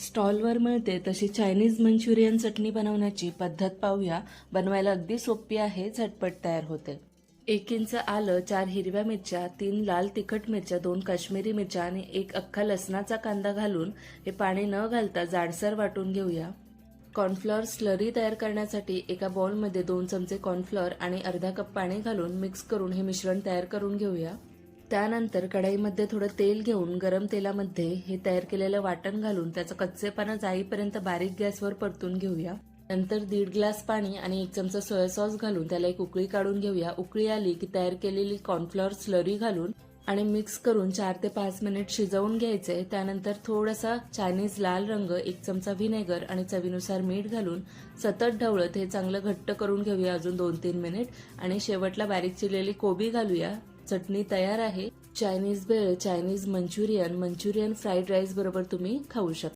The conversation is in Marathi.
स्टॉलवर मिळते तशी चायनीज मंचुरियन चटणी बनवण्याची पद्धत पाहूया. बनवायला अगदी सोपी आहे झटपट तयार होते. एक इंच आलं चार हिरव्या मिरच्या तीन लाल तिखट मिरच्या दोन काश्मीरी मिरच्या आणि एक अख्खा लसणाचा कांदा घालून हे पाणी न घालता जाडसर वाटून घेऊया. कॉर्नफ्लॉवर स्लरी तयार करण्यासाठी एका बॉलमध्ये दोन चमचे कॉर्नफ्लॉवर आणि अर्धा कप पाणी घालून मिक्स करून हे मिश्रण तयार करून घेऊया. त्यानंतर कढाईमध्ये थोडं तेल घेऊन गरम तेलामध्ये हे तयार केलेलं वाटण घालून त्याचं कच्चेपणा जाईपर्यंत बारीक गॅसवर परतून घेऊया. नंतर दीड ग्लास पाणी आणि एक चमचा सोया सॉस घालून त्याला एक उकळी काढून घेऊया. उकळी आली की तयार केलेली कॉर्नफ्लॉवर स्लरी घालून आणि मिक्स करून चार ते पाच मिनिट शिजवून घ्यायचे. त्यानंतर थोडासा चायनीज लाल रंग एक चमचा व्हिनेगर आणि चवीनुसार मीठ घालून सतत ढवळत हे चांगलं घट्ट करून घेऊया अजून दोन तीन मिनिट. आणि शेवटला बारीक चिरलेली कोबी घालूया. चटणी तयार आहे. Chinese bhel Chinese Manchurian Manchurian fried rice बरोबर तुम्ही खाऊ शकता.